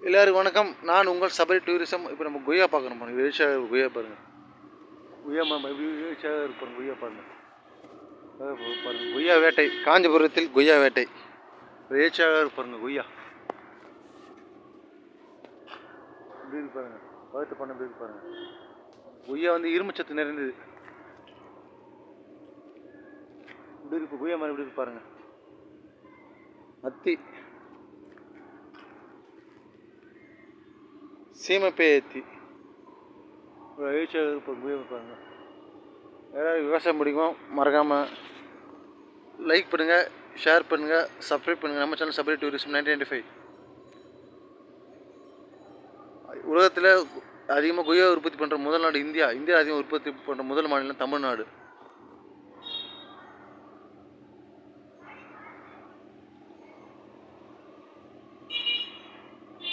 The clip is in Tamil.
எல்லோரும் வணக்கம். நான் உங்கள் சபரி டூரிசம் இப்போ நம்ம கொய்யா பார்க்கணும் பாருங்கள் வெளிச்சாக கொய்யா பாருங்கள் கொய்யா மரம் வெளிச்சாக இருப்பாங்க கொய்யா பாருங்கள் பாருங்கள் பா- கொய்யா வேட்டை. காஞ்சிபுரத்தில் கொய்யா வேட்டை. வெளிச்சாக இருப்பாருங்க கொய்யா இப்படி பாருங்கள் பாருங்க. பழுத்து பண்ண இப்படி பாருங்கள் கொய்யா வந்து இரும்புச்சத்து நிறைந்தது. இப்படி இருக்கு கொய்யா மரம் இப்படி இருக்கு பாருங்க. அத்தி ஏற்றி ஒரு எழுச்சியாக இருப்போம் பாருங்க யாராவது விவசாயம் பிடிக்கும் மறக்காமல் லைக் பண்ணுங்கள் ஷேர் பண்ணுங்கள் சப்ஸ்கிரைப் பண்ணுங்கள் நம்ம சேனல் சப்ரேட் டூரிசம் நைன்டீன் நைன்டி ஃபைவ் உலகத்தில் அதிகமாக கொய்யா உற்பத்தி பண்ணுற முதல் நாடு இந்தியா. இந்தியா அதிகம் உற்பத்தி பண்ணுற முதல் மாநிலம் தமிழ்நாடு.